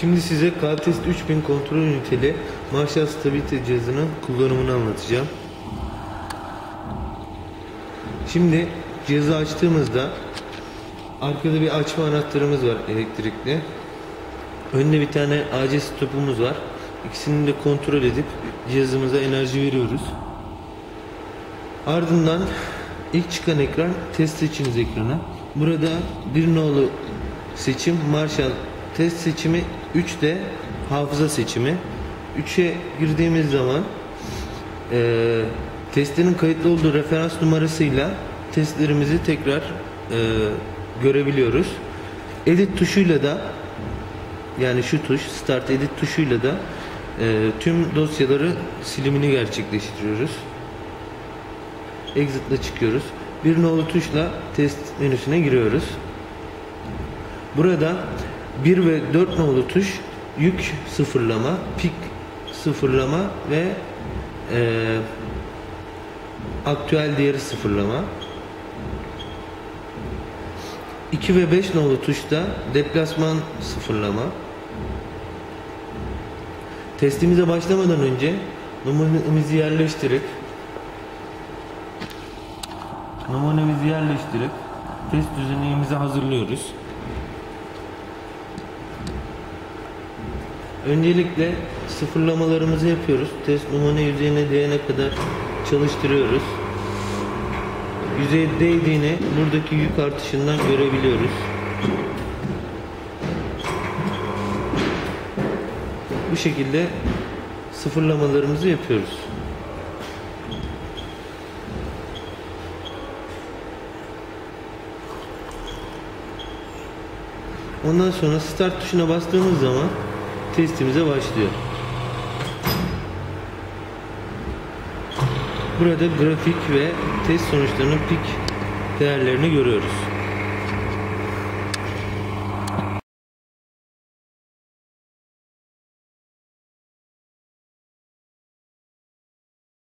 Şimdi size K-Test 3000 kontrol üniteli Marshall stabilite cihazının kullanımını anlatacağım. Şimdi cihazı açtığımızda arkada bir açma anahtarımız var elektrikli. Önde bir tane AC stopumuz var. İkisini de kontrol edip cihazımıza enerji veriyoruz. Ardından ilk çıkan ekran test seçimiz ekranı. Burada bir nolu seçim Marshall test seçimi 3 de hafıza seçimi. 3'e girdiğimiz zaman e, testlerin kayıtlı olduğu referans numarasıyla testlerimizi tekrar e, görebiliyoruz. Edit tuşuyla da yani şu tuş Start Edit tuşuyla da e, tüm dosyaları silimini gerçekleştiriyoruz. Exit'le çıkıyoruz. Bir nolu tuşla test menüsüne giriyoruz. Burada 1 ve 4 nolu tuş yük sıfırlama, pik sıfırlama ve e, aktüel değeri sıfırlama. 2 ve 5 nolu tuşta deplasman sıfırlama. Testimize başlamadan önce numunemizi yerleştirip numunemizi yerleştirip test düzenimizi hazırlıyoruz. Öncelikle sıfırlamalarımızı yapıyoruz. Test numune yüzeyine değene kadar çalıştırıyoruz. Yüzeye değdiğini buradaki yük artışından görebiliyoruz. Bu şekilde sıfırlamalarımızı yapıyoruz. Ondan sonra start tuşuna bastığımız zaman testimize başlıyor. Burada grafik ve test sonuçlarının pik değerlerini görüyoruz.